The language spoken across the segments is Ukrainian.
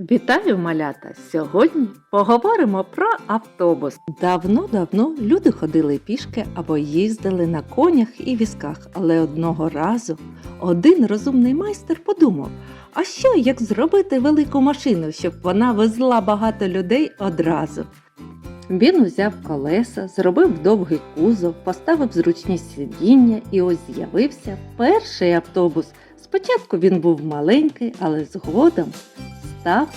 Вітаю, малята! Сьогодні поговоримо про автобус. Давно-давно люди ходили пішки або їздили на конях і візках, але одного разу один розумний майстер подумав: а що як зробити велику машину, щоб вона везла багато людей одразу? Він узяв колеса, зробив довгий кузов, поставив зручні сидіння і ось з'явився перший автобус. Спочатку він був маленький, але згодом став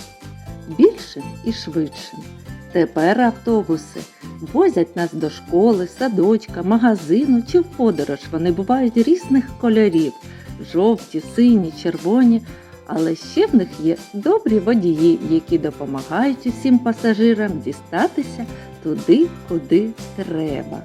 більшим і швидшим. Тепер автобуси возять нас до школи, садочка, магазину чи в подорож. Вони бувають різних кольорів жовті, сині, червоні. Але ще в них є добрі водії, які допомагають усім пасажирам дістатися туди, куди треба.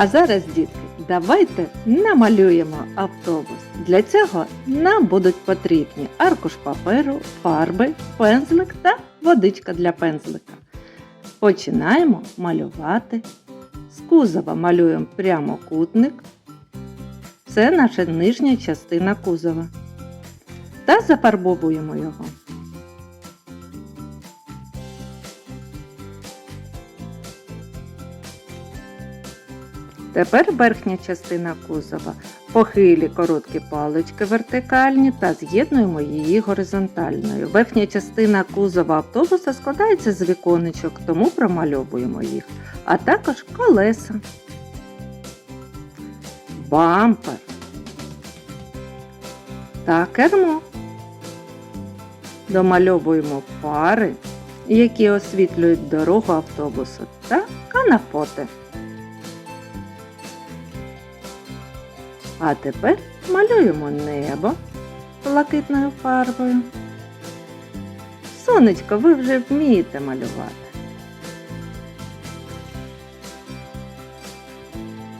А зараз, дітки, давайте намалюємо автобус. Для цього нам будуть потрібні аркуш паперу, фарби, пензлик та водичка для пензлика. Починаємо малювати. З кузова малюємо прямокутник. Це наша нижня частина кузова. Та зафарбовуємо його. Тепер верхня частина кузова. Похилі короткі палички вертикальні та з'єднуємо її горизонтальною. Верхня частина кузова автобуса складається з віконечок, тому промальовуємо їх, а також колеса, бампер та кермо. Домальовуємо фари, які освітлюють дорогу автобусу, та канафоти. А тепер малюємо небо блакитною фарбою. Сонечко, ви вже вмієте малювати.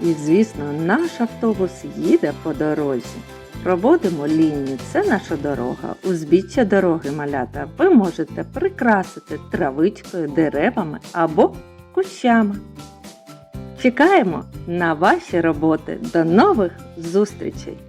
І, звісно, наш автобус їде по дорозі. Проводимо лінію, це наша дорога. Узбіччя дороги малята ви можете прикрасити травичкою, деревами або кущами. Чекаємо на ваші роботи. До нових зустрічей!